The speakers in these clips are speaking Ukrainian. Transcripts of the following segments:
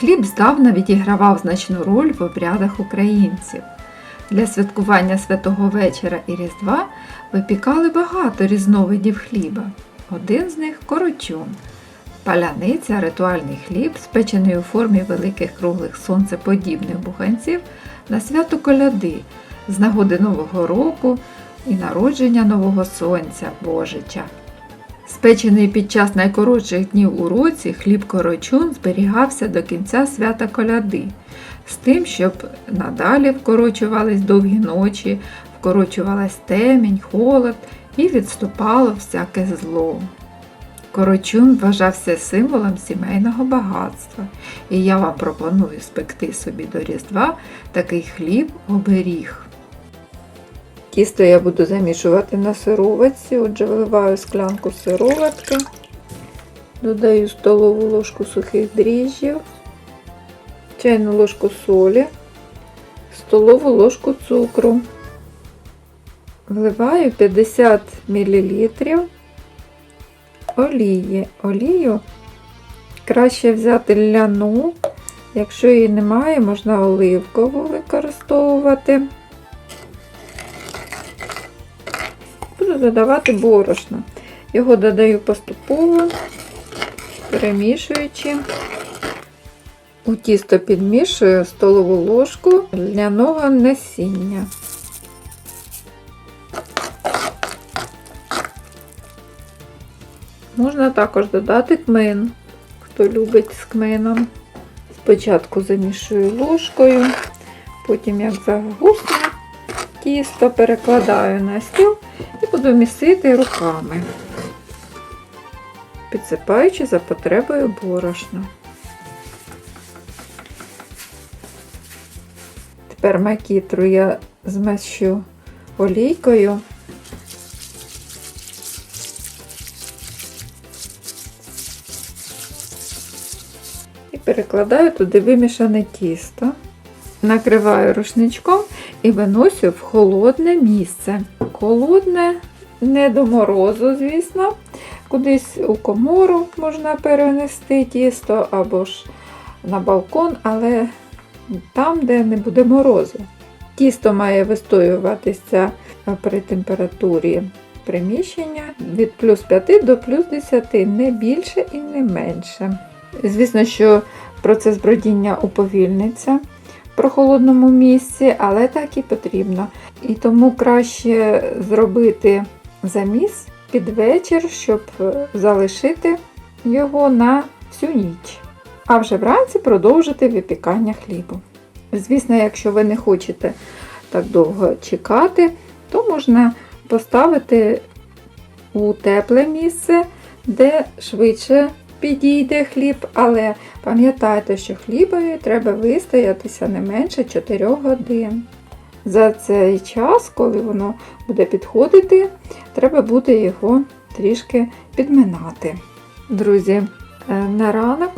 Хліб здавна відігравав значну роль в обрядах українців. Для святкування святого вечора і Різдва випікали багато різновидів хліба. Один з них корочун. Паляниця ритуальний хліб, спечений у формі великих круглих сонцеподібних буханців на свято коляди з нагоди Нового року і народження нового сонця Божича. Спечений під час найкоротших днів у році хліб корочун зберігався до кінця свята коляди, з тим, щоб надалі вкорочувались довгі ночі, вкорочувалась темінь, холод і відступало всяке зло. Корочун вважався символом сімейного багатства, і я вам пропоную спекти собі до Різдва такий хліб оберіг. Тісто я буду замішувати на сироватці, отже виливаю склянку сироватки, додаю столову ложку сухих дріжджів, чайну ложку солі, столову ложку цукру. Вливаю 50 мл олії. Олію краще взяти ляну, якщо її немає, можна оливкову використовувати. Додавати борошно. Його додаю поступово, перемішуючи. У тісто підмішую столову ложку ляного насіння. Можна також додати кмин, хто любить з кмином. Спочатку замішую ложкою, потім, як загусне тісто, перекладаю на стіл і буду місити руками, підсипаючи за потребою борошна. Тепер макітру я змащу олійкою. І перекладаю туди вимішане тісто, накриваю рушничком і виносю в холодне місце. Холодне, не до морозу, звісно. Кудись у комору можна перенести тісто або ж на балкон, але там, де не буде морозу. Тісто має вистоюватися при температурі приміщення від плюс 5 до плюс 10, не більше і не менше. Звісно, що процес бродіння уповільниться прохолодному місці, але так і потрібно. І тому краще зробити заміс під вечір, щоб залишити його на всю ніч. А вже вранці продовжити випікання хлібу. Звісно, якщо ви не хочете так довго чекати, то можна поставити у тепле місце, де швидше підійде хліб, але пам'ятайте, що хлібові треба вистоятися не менше 4 годин. За цей час, коли воно буде підходити, треба буде його трішки підминати. Друзі, е, на ранок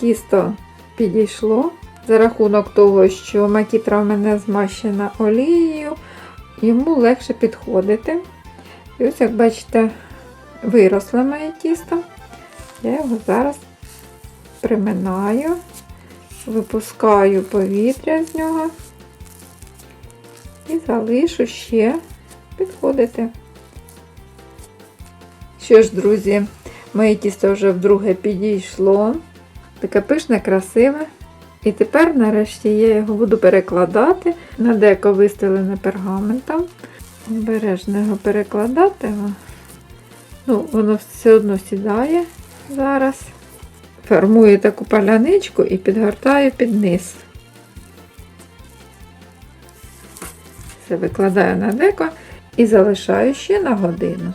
тісто підійшло. За рахунок того, що макітра в мене змащена олією, йому легше підходити. І ось, як бачите, виросло моє тісто. Я його зараз приминаю, випускаю повітря з нього і залишу ще підходити. Що ж, друзі, моє тісто вже вдруге підійшло. Таке пишне, красиве. І тепер, нарешті, я його буду перекладати на деко вистелене пергаментом. Обережно його перекладати. Ну, Воно все одно сідає зараз. Формую таку паляничку і підгортаю під низ. Все викладаю на деко і залишаю ще на годину.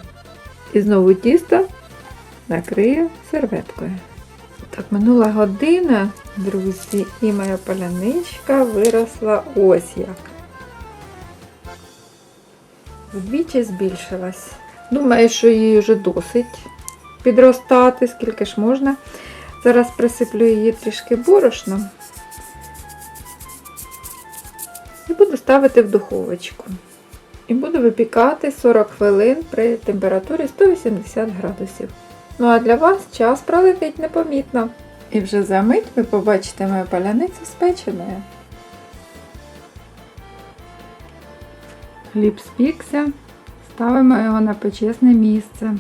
І знову тісто накрию серветкою. Так, минула година, друзі, і моя паляничка виросла ось як. Вдвічі збільшилась. Думаю, що їй вже досить підростати, скільки ж можна. Зараз присиплю її трішки борошном і буду ставити в духовочку. І буду випікати 40 хвилин при температурі 180 градусів. Ну а для вас час пролетить непомітно. І вже за мить ви побачите мою паляницю спеченою. Хліб спікся, ставимо його на почесне місце.